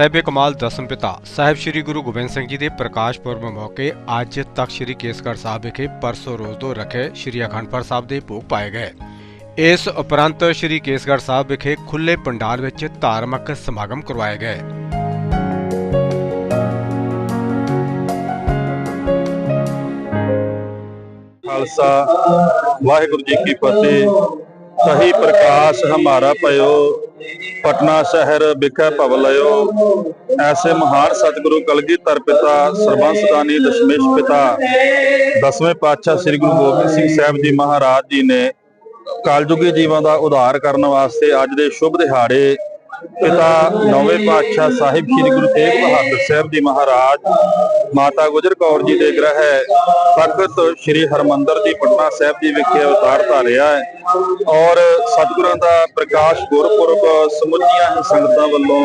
ਸਹਿਬੇ ਕਮਾਲ ਦਸਮ ਪਿਤਾ ਸਾਹਿਬ ਸ੍ਰੀ ਗੁਰੂ ਗੋਬਿੰਦ ਸਿੰਘ ਜੀ ਦੇ ਪ੍ਰਕਾਸ਼ ਪੁਰਬ ਮੌਕੇ ਅੱਜ ਤਖਤ ਸ੍ਰੀ ਕੇਸਗੜ੍ਹ ਸਾਹਿਬ ਵਿਖੇ ਪਰਸੋਂ ਰੋਜ਼ ਤੋਂ ਰੱਖੇ ਸ੍ਰੀ ਅਖੰਡ ਸਾਹਿਬ ਦੇ ਭੋਗ ਪਾਏ ਗਏ। ਇਸ ਉਪਰੰਤ ਸ੍ਰੀ ਕੇਸਗੜ੍ਹ ਸਾਹਿਬ ਵਿਖੇ ਖੁੱਲੇ ਪੰਡਾਲ ਵਿੱਚ ਧਾਰਮਿਕ ਸਮਾਗਮ ਕਰਵਾਏ ਗਏ। ਖਾਲਸਾ, ਵਾਹਿਗੁਰੂ ਜੀ ਕੀ ਫਤਿਹ। ਸਹੀ ਪ੍ਰਕਾਸ਼ ਹਮਾਰਾ ਭਇਓ ਪਟਨਾ ਸ਼ਹਿਰ ਵਿਖੇ ਭਵ ਲਿਓ ਐਸੇ ਮਹਾਨ ਸਤਿਗੁਰੂ ਕਲਗੀਧਰ ਪਿਤਾ, ਸਰਬੰਸ ਦਾਨੀ ਦਸ਼ਮੇਸ਼ ਪਿਤਾ, ਦਸਵੇਂ ਪਾਤਸ਼ਾਹ ਸ੍ਰੀ ਗੁਰੂ ਗੋਬਿੰਦ ਸਿੰਘ ਸਾਹਿਬ ਜੀ ਮਹਾਰਾਜ ਜੀ ਨੇ ਕਲਯੁਗੀ ਜੀਵਾਂ ਦਾ ਉਧਾਰ ਕਰਨ ਵਾਸਤੇ ਅੱਜ ਦੇ ਸ਼ੁਭ ਦਿਹਾੜੇ ਪਿਤਾ ਨੌਵੇਂ ਪਾਤਸ਼ਾਹ ਸਾਹਿਬ ਸ੍ਰੀ ਗੁਰੂ ਤੇਗ ਬਹਾਦਰ ਸਾਹਿਬ ਜੀ ਮਹਾਰਾਜ, ਮਾਤਾ ਗੁਜਰ ਕੌਰ ਜੀ ਦੇ ਗ੍ਰਹਿ ਤਖਤ ਸ੍ਰੀ ਹਰਮੰਦਰ ਜੀ ਪਟਨਾ ਸਾਹਿਬ ਜੀ ਵਿਖੇ ਅਵਤਾਰ ਧਾਰਿਆ ਹੈ ਔਰ ਸਤਿਗੁਰਾਂ ਦਾ ਪ੍ਰਕਾਸ਼ ਗੁਰਪੁਰਬ, ਸਮੁੱਚੀਆਂ ਹੀ ਸੰਗਤਾਂ ਵੱਲੋਂ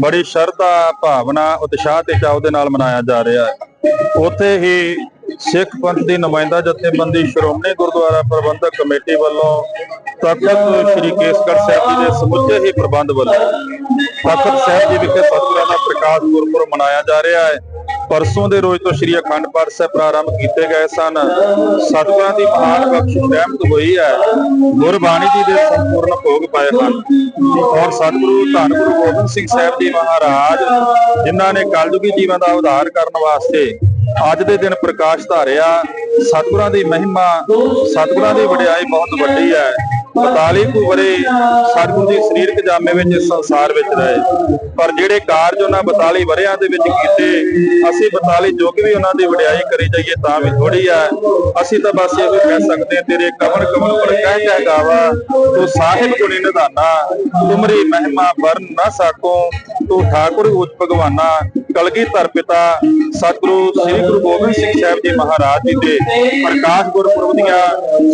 ਬੜੀ ਸ਼ਰਧਾ, ਭਾਵਨਾ, ਉਤਸ਼ਾਹ ਤੇ ਚਾਅ ਦੇ ਨਾਲ ਮਨਾਇਆ ਜਾ ਰਿਹਾ ਹੈ। ਉੱਥੇ ਹੀ ਸਿੱਖ ਪੰਥ ਦੀ ਨੁਮਾਇੰਦਾ ਜਥੇਬੰਦੀ ਸ਼੍ਰੋਮਣੀ ਗੁਰਦੁਆਰਾ ਪ੍ਰਬੰਧਕ ਕਮੇਟੀ ਵੱਲੋਂ ਤਖਤ ਸ੍ਰੀ ਕੇਸਗੜ੍ਹ ਸਾਹਿਬ ਜੀ ਦੇ ਸਮੁੱਚੇ ਹੀ ਪ੍ਰਬੰਧ ਵੱਲੋਂ ਤਖਤ ਸਾਹਿਬ ਜੀ ਵਿਖੇ ਸਤਿਗੁਰਾਂ ਦਾ ਪ੍ਰਕਾਸ਼ ਗੁਰਪੁਰਬ ਮਨਾਇਆ ਜਾ ਰਿਹਾ ਹੈ। ਪਰਸੋਂ ਦੇ ਰੋਜ਼ ਤੋਂ ਸ੍ਰੀ ਅਖੰਡ ਪਾਠ ਸਾਹਿਬ ਪ੍ਰਾਰੰਭ ਕੀਤੇ ਗਏ ਸਨ। ਸਤਿਗੁਰਾਂ ਦੀ ਮਹਾਨ ਬਖਸ਼ਿਸ਼ ਰਹਿਮਤ ਹੋਈ ਹੈ। ਗੁਰਬਾਣੀ ਜੀ ਦੇ ਸੰਪੂਰਨ ਭੋਗ ਪਾਏ ਹਨ ਔਰ ਸਤਿਗੁਰੂ ਧੰਨ ਗੁਰੂ ਗੋਬਿੰਦ ਸਿੰਘ ਸਾਹਿਬ ਜੀ ਮਹਾਰਾਜ, ਜਿਨ੍ਹਾਂ ਨੇ ਕਲਯੁਗੀ ਜੀਵਨ ਦਾ ਉਧਾਰ ਕਰਨ ਵਾਸਤੇ ਅੱਜ ਦੇ ਦਿਨ ਪ੍ਰਕਾਸ਼ ਧਾਰਿਆ, ਸਤਿਗੁਰਾਂ ਦੀ ਮਹਿਮਾ, ਸਤਿਗੁਰਾਂ ਦੀ ਵਡਿਆਈ ਬਹੁਤ ਵੱਡੀ ਹੈ। 42 ਕੁ ਵਰੇ ਸਤਿਗੁਰੂ ਦੀ ਸਰੀਰਕ ਜਾਮੇ ਵਿੱਚ ਇਸ ਸੰਸਾਰ ਵਿੱਚ ਰਹੇ। ਪਰ ਜਿਹੜੇ ਕਾਰਜ ਉਹਨਾਂ 42 ਵਰਿਆਂ ਦੇ ਵਿੱਚ ਕੀਤੇ, ਅਸੀਂ 42 ਜੁਗ ਵੀ ਉਹਨਾਂ ਦੀ ਵਡਿਆਈ ਕਰੀ ਜਾਈਏ ਤਾਂ ਵੀ ਥੋੜੀ ਹੈ। ਅਸੀਂ ਤਾਂ ਬਸ ਇਹ ਕਹਿ ਸਕਦੇ ਹਾਂ, ਤੇਰੇ ਕਮਲ ਕਮਲ ਪਰ ਕਹਿ ਕਹਿ ਗਾਵਾ, ਤੂੰ ਸਾਹਿਬ ਗੁਣੀ ਨਿਧਾਨਾ, ਤੁਮਰੀ ਮਹਿਮਾ ਵਰਨ ਨਾ ਸਾਕੋ, ਤੂੰ ਠਾਕੁਰ ਉਚ ਭਗਵਾਨਾ ਕਲਗੀਧਰ ਪਿਤਾ ਸਤਿਗੁਰੂ ਸ੍ਰੀ ਗੁਰੂ ਗੋਬਿੰਦ ਸਿੰਘ ਸਾਹਿਬ ਜੀ ਮਹਾਰਾਜ ਜੀ ਦੇ ਪ੍ਰਕਾਸ਼ ਗੁਰਪੁਰਬ ਦੀਆਂ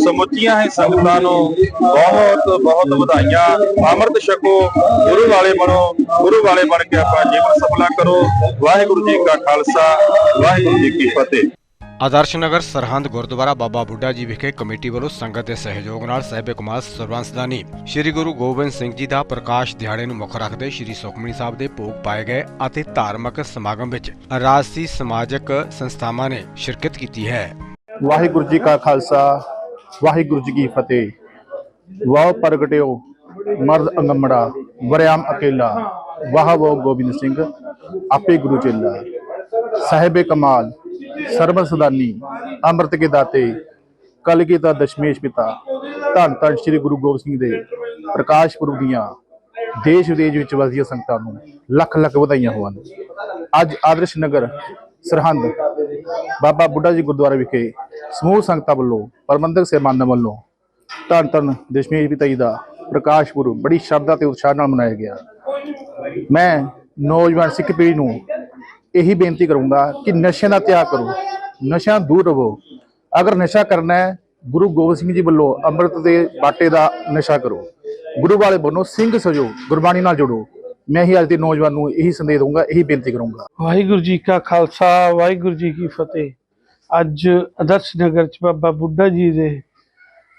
ਸਮੁੱਚੀਆਂ ਹੀ ਸੰਗਤਾਂ ਨੂੰ ਬਹੁਤ ਬਹੁਤ ਵਧਾਈਆਂ। ਅੰਮ੍ਰਿਤ ਛਕੋ, ਗੁਰੂ ਵਾਲੇ ਬਣੋ, ਗੁਰੂ ਵਾਲੇ ਬਣ ਕੇ ਆਪਾਂ ਜੀਵਨ ਸਫਲਾ ਕਰੋ। ਵਾਹਿਗੁਰੂ ਜੀ ਕਾ ਖਾਲਸਾ, ਵਾਹਿਗੁਰੂ ਜੀ ਕੀ ਫਤਿਹ। ਆਦਰਸ਼ ਨਗਰ ਸਰਹੰਦ ਗੁਰਦੁਆਰਾ ਬਾਬਾ ਬੁੱਢਾ ਜੀ ਵਿਖੇ ਕਮੇਟੀ ਵੱਲੋਂ ਸੰਗਤ ਦੇ ਸਹਿਯੋਗ ਨਾਲ ਸਹਿਬੇ ਕੁਮਾਰ ਸਰਬੰਸਦਾਨੀ ਸ੍ਰੀ ਗੁਰੂ ਗੋਬਿੰਦ ਸਿੰਘ ਜੀ ਦਾ ਪ੍ਰਕਾਸ਼ ਦਿਹਾੜੇ ਨੂੰ ਮੁੱਖ ਰੱਖਦੇ ਸ੍ਰੀ ਸੁਖਮਨੀ ਸਾਹਿਬ ਦੇ ਭੋਗ ਪਾਏ ਗਏ ਅਤੇ ਧਾਰਮਿਕ ਸਮਾਗਮ ਵਿੱਚ ਰਾਜਸੀ ਸਮਾਜਿਕ ਸੰਸਥਾਵਾਂ ਨੇ ਸ਼ਿਰਕਤ ਕੀਤੀ ਹੈ। ਵਾਹਿਗੁਰੂ ਜੀ ਕਾ ਖਾਲਸਾ, ਵਾਹਿਗੁਰੂ ਜੀ ਕੀ ਫਤਿਹ। ਵਾਹ ਪ੍ਰਗਟਿਓ, ਮਰਦ ਅੰਗਮੜਾ, ਵਰਿਆਮ ਅਕੇਲਾ, ਵਾਹ ਵੋ ਗੋਬਿੰਦ ਸਿੰਘ, ਆਪੇ ਗੁਰੂ ਚੇਲਾ। ਸਾਹਿਬੇ ਕਮਾਲ ਸਰਬ ਸਦਾਨੀ, ਅੰਮ੍ਰਿਤ ਕੇ ਦਾਤੇ ਕਲਗੀਧਰ ਦਸ਼ਮੇਸ਼ ਪਿਤਾ, ਧੰਨ ਧੰਨ ਸ੍ਰੀ ਗੁਰੂ ਗੋਬਿੰਦ ਸਿੰਘ ਦੇ ਪ੍ਰਕਾਸ਼ ਪੁਰਬ ਦੀਆਂ ਦੇਸ਼ ਵਿਦੇਸ਼ ਵਿੱਚ ਵਸਦੀਆਂ ਸੰਗਤਾਂ ਨੂੰ ਲੱਖ ਲੱਖ ਵਧਾਈਆਂ ਹੋਣ। ਅੱਜ ਆਦਰਸ਼ ਨਗਰ ਸਰਹੰਦ ਬਾਬਾ ਬੁੱਢਾ ਜੀ ਗੁਰਦੁਆਰੇ ਵਿਖੇ ਸਮੂਹ ਸੰਗਤਾਂ ਵੱਲੋਂ, ਪ੍ਰਬੰਧਕ ਸਹਿਬਾਨਾਂ ਵੱਲੋਂ ਧੰਨ ਧੰਨ ਦਸ਼ਮੇਸ਼ ਪਿਤਾ ਜੀ ਦਾ ਪ੍ਰਕਾਸ਼ ਪੁਰਬ ਬੜੀ ਸ਼ਰਧਾ ਤੇ ਉਤਸ਼ਾਹ ਨਾਲ ਮਨਾਇਆ ਗਿਆ। ਮੈਂ ਨੌਜਵਾਨ ਸਿੱਖ ਪੀੜ੍ਹੀ ਨੂੰ ਇਹੀ ਬੇਨਤੀ ਕਰੂੰਗਾ ਕਿ ਨਸ਼ੇ ਦਾ ਤਿਆਗ ਕਰੋ, ਨਸ਼ਿਆਂ ਦੂਰ ਰਹੋ। ਅਗਰ ਨਸ਼ਾ ਕਰਨਾ ਹੈ, ਗੁਰੂ ਗੋਬਿੰਦ ਸਿੰਘ ਜੀ ਵੱਲੋਂ ਅੰਮ੍ਰਿਤ ਦੇ ਬਾਟੇ ਦਾ ਨਸ਼ਾ ਕਰੋ। ਗੁਰੂ ਵਾਲੇ ਬਣੋ ਸਿੰਘ ਸਜੋ ਗੁਰਬਾਣੀ ਨਾਲ ਜੁੜੋ। ਮੈਂ ਹੀ ਅੱਜ ਦੇ ਨੌਜਵਾਨ ਨੂੰ ਇਹੀ ਸੰਦੇਸ਼ ਦਊਂਗਾ, ਇਹੀ ਬੇਨਤੀ ਕਰੂੰਗਾ। ਵਾਹਿਗੁਰੂ ਜੀ ਕਾ ਖਾਲਸਾ, ਵਾਹਿਗੁਰੂ ਜੀ ਕੀ ਫਤਿਹ। ਅੱਜ ਆਦਰਸ਼ ਨਗਰ ਚ ਬਾਬਾ ਬੁੱਢਾ ਜੀ ਦੇ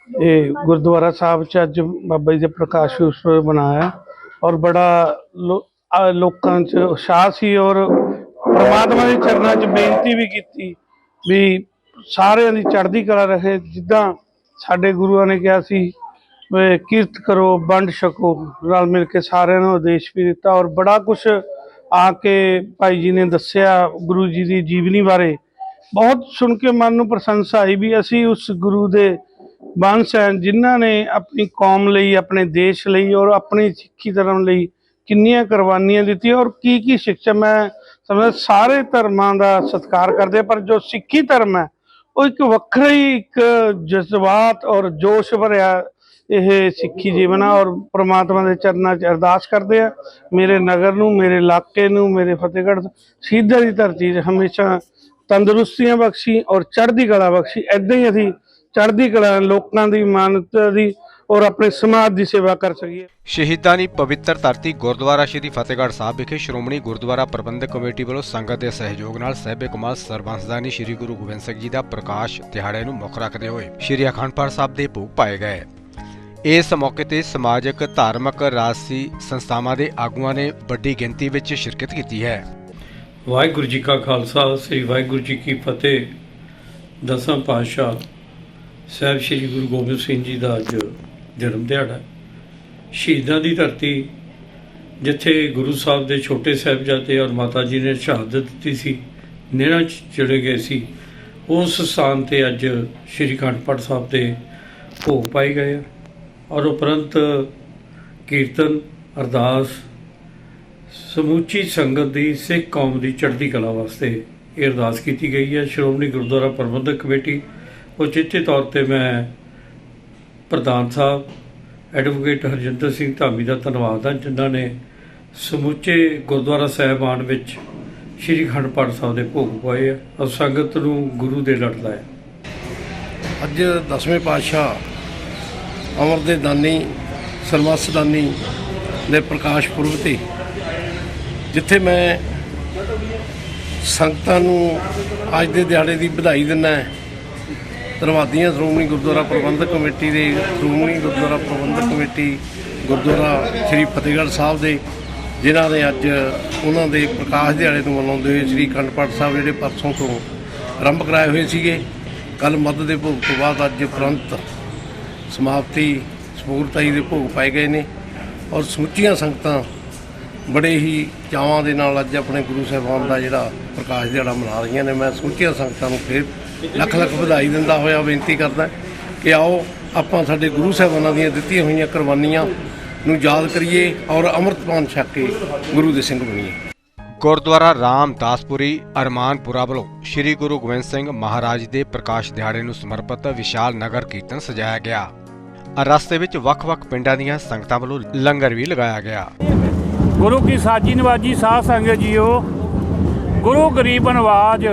ਇਹ ਗੁਰਦੁਆਰਾ ਸਾਹਿਬ ਚ ਅੱਜ ਬਾਬਾ ਜੀ ਦੇ ਪ੍ਰਕਾਸ਼ ਉਤਸਵ ਮਨਾਇਆ। ਔਰ ਬੜਾ ਲੋਕਾਂ ਚ ਉਤਸ਼ਾਹ ਸੀ ਔਰ ਪਰਮਾਤਮਾ ਦੇ ਚਰਨਾਂ ਚ ਬੇਨਤੀ ਵੀ ਕੀਤੀ ਵੀ ਸਾਰਿਆਂ ਦੀ ਚੜ੍ਹਦੀ ਕਲਾ ਰਹੇ, ਜਿੱਦਾਂ ਸਾਡੇ ਗੁਰੂਆਂ ਨੇ ਕਿਹਾ ਸੀ ਕਿਰਤ ਕਰੋ, ਵੰਡ ਛਕੋ, ਰਲ ਮਿਲ ਕੇ ਸਾਰਿਆਂ ਨੂੰ ਆਦੇਸ਼ ਵੀ ਦਿੱਤਾ ਔਰ ਬੜਾ ਕੁਝ ਆ ਕੇ ਭਾਈ ਜੀ ਨੇ ਦੱਸਿਆ ਗੁਰੂ ਜੀ ਦੀ ਜੀਵਨੀ ਬਾਰੇ। ਬਹੁਤ ਸੁਣ ਕੇ ਮਨ ਨੂੰ ਪ੍ਰਸ਼ੰਸਾ ਆਈ ਵੀ ਅਸੀਂ ਉਸ ਗੁਰੂ ਦੇ ਬੰਸ ਹੈ, ਜਿਨ੍ਹਾਂ ਨੇ ਆਪਣੀ ਕੌਮ ਲਈ, ਆਪਣੇ ਦੇਸ਼ ਲਈ ਔਰ ਆਪਣੀ ਸਿੱਖੀ ਧਰਮ ਲਈ ਕਿੰਨੀਆਂ ਕੁਰਬਾਨੀਆਂ ਦਿੱਤੀਆਂ ਔਰ ਕੀ ਕੀ ਸਿੱਖਿਆ। ਮੈਂ ਸਮਝਦਾ ਸਾਰੇ ਧਰਮਾਂ ਦਾ ਸਤਿਕਾਰ ਕਰਦੇ ਪਰ ਜੋ ਸਿੱਖੀ ਧਰਮ ਹੈ, ਉਹ ਇੱਕ ਵੱਖਰਾ ਹੀ ਇੱਕ ਜਜ਼ਬਾਤ ਔਰ ਜੋਸ਼ ਭਰਿਆ ਇਹ ਸਿੱਖੀ ਜੀਵਨ ਆ ਔਰ ਪ੍ਰਮਾਤਮਾ ਦੇ ਚਰਨਾਂ 'ਚ ਅਰਦਾਸ ਕਰਦੇ ਆ। ਮੇਰੇ ਨਗਰ ਨੂੰ, ਮੇਰੇ ਇਲਾਕੇ ਨੂੰ, ਮੇਰੇ ਫਤਿਹਗੜ੍ਹ ਸ਼ਹੀਦਾਂ ਦੀ ਧਰਤੀ 'ਚ ਹਮੇਸ਼ਾ ਤੰਦਰੁਸਤੀਆਂ ਬਖਸ਼ੀ ਔਰ ਚੜ੍ਹਦੀ ਕਲਾ ਬਖਸ਼ੀ। ਐਦਾਂ ਹੀ ਅਸੀਂ ਚੜ੍ਹਦੀ ਕਲਾ, ਲੋਕਾਂ ਦੀ ਮਾਨਤਾ ਦੀ ਔਰ ਆਪਣੇ ਸਮਾਜ ਦੀ ਸੇਵਾ ਕਰ ਸਕੀਏ। ਸ਼ਹੀਦਾਂ ਦੀ ਪਵਿੱਤਰ ਧਰਤੀ ਗੁਰਦੁਆਰਾ ਸ਼੍ਰੀ ਫਤਿਹਗੜ੍ਹ ਸਾਹਿਬ ਵਿਖੇ ਸ਼੍ਰੋਮਣੀ ਗੁਰਦੁਆਰਾ ਪ੍ਰਬੰਧਕ ਕਮੇਟੀ ਵੱਲੋਂ ਸੰਗਤ ਦੇ ਸਹਿਯੋਗ ਨਾਲ ਸਹਿਬੇ ਕੁਮਾਰ ਸਰਬੰਸਦਾਨੀ ਸ੍ਰੀ ਗੁਰੂ ਗੋਬਿੰਦ ਸਿੰਘ ਜੀ ਦਾ ਪ੍ਰਕਾਸ਼ ਦਿਹਾੜੇ ਨੂੰ ਮੁੱਖ ਰੱਖਦੇ ਹੋਏ ਸ੍ਰੀ ਅਖੰਡ ਪਾਠ ਸਾਹਿਬ ਦੇ ਭੋਗ ਪਾਏ ਗਏ। ਇਸ ਮੌਕੇ ਤੇ ਸਮਾਜਿਕ ਧਾਰਮਿਕ ਰਾਜਸੀ ਸੰਸਥਾਵਾਂ ਦੇ ਆਗੂਆਂ ਨੇ ਵੱਡੀ ਗਿਣਤੀ ਵਿੱਚ ਸ਼ਿਰਕਤ ਕੀਤੀ ਹੈ। ਵਾਹਿਗੁਰੂ ਜੀ ਕਾ ਖਾਲਸਾ ਸ੍ਰੀ ਵਾਹਿਗੁਰੂ ਜੀ ਕੀ ਫਤਿਹ। ਦਸਵਾਂ ਪਾਤਸ਼ਾਹ ਸਾਹਿਬ ਸ੍ਰੀ ਗੁਰੂ ਗੋਬਿੰਦ ਸਿੰਘ ਜੀ ਦਾ ਅੱਜ ਜਨਮ ਦਿਹਾੜਾ। ਸ਼ਹੀਦਾਂ ਦੀ ਧਰਤੀ, ਜਿੱਥੇ ਗੁਰੂ ਸਾਹਿਬ ਦੇ ਛੋਟੇ ਸਾਹਿਬਜ਼ਾਦੇ ਔਰ ਮਾਤਾ ਜੀ ਨੇ ਸ਼ਹਾਦਤ ਦਿੱਤੀ ਸੀ ਨੇਰਾਂ 'ਚ ਚਲੇ ਗਏ ਸੀ। ਉਸ ਸਥਾਨ ਤੇ ਅੱਜ ਸ੍ਰੀ ਅਖੰਡ ਪਾਠ ਸਾਹਿਬ ਦੇ ਭੋਗ ਪਾਏ ਗਏ ਆ ਔਰ ਉਪਰੰਤ ਕੀਰਤਨ, ਅਰਦਾਸ, ਸਮੁੱਚੀ ਸੰਗਤ ਦੀ, ਸਿੱਖ ਕੌਮ ਦੀ ਚੜ੍ਹਦੀ ਕਲਾ ਵਾਸਤੇ ਇਹ ਅਰਦਾਸ ਕੀਤੀ ਗਈ ਹੈ। ਸ਼੍ਰੋਮਣੀ ਗੁਰਦੁਆਰਾ ਪ੍ਰਬੰਧਕ ਕਮੇਟੀ ਉਚਿੱਤੇ ਤੌਰ ਤੇ ਮੈਂ ਪ੍ਰਧਾਨ ਸਾਹਿਬ ਐਡਵੋਕੇਟ ਹਰਜਿੰਦਰ ਸਿੰਘ ਧਾਮੀ ਦਾ ਧੰਨਵਾਦ ਹਾਂ ਜਿਨ੍ਹਾਂ ਨੇ ਸਮੁੱਚੇ ਗੁਰਦੁਆਰਾ ਸਾਹਿਬਾਨ ਵਿੱਚ ਸ੍ਰੀ ਅਖੰਡ ਪਾਠ ਸਾਹਿਬ ਦੇ ਭੋਗ ਪਾਏ ਆ, ਔਰ ਸੰਗਤ ਨੂੰ ਗੁਰੂ ਦੇ ਲੜ ਲਾਇਆ। ਅੱਜ ਦਸਵੇਂ ਪਾਤਸ਼ਾਹ ਅਮਰ ਦੇ ਦਾਨੀ ਸਰਮਸ ਦਾਨੀ ਦੇ ਪ੍ਰਕਾਸ਼ ਪੁਰਬ ਤੇ, ਜਿੱਥੇ ਮੈਂ ਸੰਗਤਾਂ ਨੂੰ ਅੱਜ ਦੇ ਦਿਹਾੜੇ ਦੀ ਵਧਾਈ ਦਿੰਦਾ ਧੰਨਵਾਦੀਆਂ ਸ਼੍ਰੋਮਣੀ ਗੁਰਦੁਆਰਾ ਪ੍ਰਬੰਧਕ ਕਮੇਟੀ ਦੇ ਸ਼੍ਰੋਮਣੀ ਗੁਰਦੁਆਰਾ ਪ੍ਰਬੰਧਕ ਕਮੇਟੀ ਗੁਰਦੁਆਰਾ ਸ੍ਰੀ ਫਤਿਹਗੜ੍ਹ ਸਾਹਿਬ ਦੇ, ਜਿਨ੍ਹਾਂ ਨੇ ਅੱਜ ਉਹਨਾਂ ਦੇ ਪ੍ਰਕਾਸ਼ ਦਿਹਾੜੇ ਨੂੰ ਮਨਾਉਂਦੇ ਹੋਏ ਸ੍ਰੀ ਅਖੰਡ ਪਾਠ ਸਾਹਿਬ ਜਿਹੜੇ ਪਰਸੋਂ ਤੋਂ ਆਰੰਭ ਕਰਾਏ ਹੋਏ ਸੀਗੇ। ਕੱਲ ਮੱਧ ਦੇ ਭੋਗ ਤੋਂ ਬਾਅਦ ਅੱਜ ਤੁਰੰਤ ਸਮਾਪਤੀ ਸਪੂਰਤਾਈ ਦੇ ਭੋਗ ਪਾਏ ਗਏ ਨੇ ਔਰ ਸਮੁੱਚੀਆਂ ਸੰਗਤਾਂ ਬੜੇ ਹੀ ਚਾਵਾਂ ਦੇ ਨਾਲ ਅੱਜ ਆਪਣੇ ਗੁਰੂ ਸਾਹਿਬਾਨ ਦਾ ਜਿਹੜਾ ਪ੍ਰਕਾਸ਼ ਦਿਹਾੜਾ ਮਨਾ ਰਹੀਆਂ ਨੇ। ਮੈਂ ਸਮੁੱਚੀਆਂ ਸੰਗਤਾਂ ਨੂੰ ਫਿਰ ਲੱਖ ਲੱਖ ਵਧਾਈ ਦਿੰਦਾ ਹੋਇਆ, ਬੇਨਤੀ ਕਰਦਾ ਕਿ ਆਓ ਆਪਾਂ ਸਾਡੇ ਗੁਰੂ ਸਾਹਿਬਾਨਾਂ ਦੀਆਂ ਦਿੱਤੀਆਂ ਹੋਈਆਂ ਕੁਰਬਾਨੀਆਂ ਨੂੰ ਯਾਦ ਕਰੀਏ ਔਰ ਅੰਮ੍ਰਿਤਪਾਨ ਛਕ ਕੇ ਗੁਰੂ ਦੇ ਸਿੰਘ ਬਣੀਏ। ਗੁਰਦੁਆਰਾ ਰਾਮਦਾਸਪੁਰੀ, ਅਰਮਾਨਪੁਰਾ ਵੱਲੋਂ ਸ੍ਰੀ ਗੁਰੂ ਗੋਬਿੰਦ ਸਿੰਘ ਮਹਾਰਾਜ ਦੇ ਪ੍ਰਕਾਸ਼ ਦਿਹਾੜੇ ਨੂੰ ਸਮਰਪਿਤ ਵਿਸ਼ਾਲ ਨਗਰ ਕੀਰਤਨ ਸਜਾਇਆ ਗਿਆ। ਰਸਤੇ ਵਿੱਚ ਵੱਖ-ਵੱਖ ਪਿੰਡਾਂ ਦੀਆਂ ਸੰਗਤਾਂ ਵੱਲੋਂ ਲੰਗਰ ਵੀ ਲਗਾਇਆ ਗਿਆ। ਗੁਰੂ ਕੀ ਸਾਜੀ ਨਵਾਜੀ ਸਾਧ ਸੰਗਤ ਜੀਓ, ਗੁਰੂ ਗਰੀਬ ਨਵਾਜ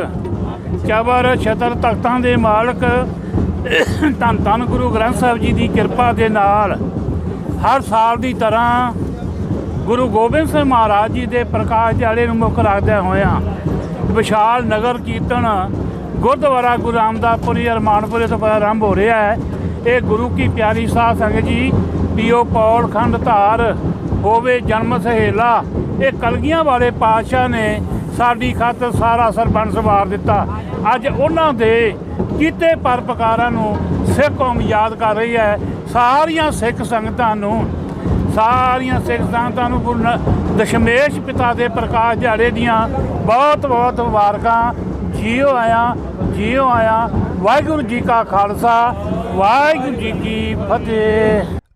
ਚਬਰ ਛਤਰ ਤਖਤਾਂ ਦੇ ਮਾਲਕ, ਧੰਨ ਧੰਨ ਗੁਰੂ ਗ੍ਰੰਥ ਸਾਹਿਬ ਜੀ ਦੀ ਕਿਰਪਾ ਦੇ ਨਾਲ ਹਰ ਸਾਲ ਦੀ ਤਰ੍ਹਾਂ ਗੁਰੂ ਗੋਬਿੰਦ ਸਿੰਘ ਮਹਾਰਾਜ ਜੀ ਦੇ ਪ੍ਰਕਾਸ਼ ਦਿਹਾੜੇ ਨੂੰ ਮੁੱਖ ਰੱਖਦਿਆਂ ਹੋਇਆਂ ਵਿਸ਼ਾਲ ਨਗਰ ਕੀਰਤਨ ਗੁਰਦੁਆਰਾ ਗੁਰੂ ਰਾਮਦਾਸਪੁਰੀ ਅਰਮਾਨਪੁਰੇ ਤੋਂ ਆਰੰਭ ਹੋ ਰਿਹਾ ਹੈ। ਇਹ ਗੁਰੂ ਕੀ ਪਿਆਰੀ ਸਾਧ ਸੰਗਤ ਜੀ, ਪੀਓ ਪੌਲ ਖੰਡ ਧਾਰ ਹੋਵੇ ਜਨਮ ਸਹੇਲਾ। ਇਹ ਕਲਗੀਆਂ ਵਾਲੇ ਪਾਤਸ਼ਾਹ ਨੇ ਸਾਡੀ ਖਾਤਰ ਸਾਰਾ ਸਰਬੰਸ ਵਾਰ ਦਿੱਤਾ। ਅੱਜ ਉਹਨਾਂ ਦੇ ਕੀਤੇ ਪਰਪਕਾਰਾਂ ਨੂੰ ਸਿੱਖ ਕੌਮ ਯਾਦ ਕਰ ਰਹੀ ਹੈ। ਸਾਰੀਆਂ ਸਿੱਖ ਸੰਗਤਾਂ ਨੂੰ, ਸਾਰੀਆਂ ਸਿੱਖ ਸੰਗਤਾਂ ਨੂੰ ਗੁਰੂ ਨਾ- ਦਸ਼ਮੇਸ਼ ਪਿਤਾ ਦੇ ਪ੍ਰਕਾਸ਼ ਦਿਹਾੜੇ ਦੀਆਂ ਬਹੁਤ ਬਹੁਤ ਮੁਬਾਰਕਾਂ। ਜੀਓ ਆਇਆ ਜੀਓ ਆਇਆ। ਵਾਹਿਗੁਰੂ ਜੀ ਕਾ ਖਾਲਸਾ, ਵਾਹਿਗੁਰੂ ਜੀ ਕੀ ਫਤਿਹ।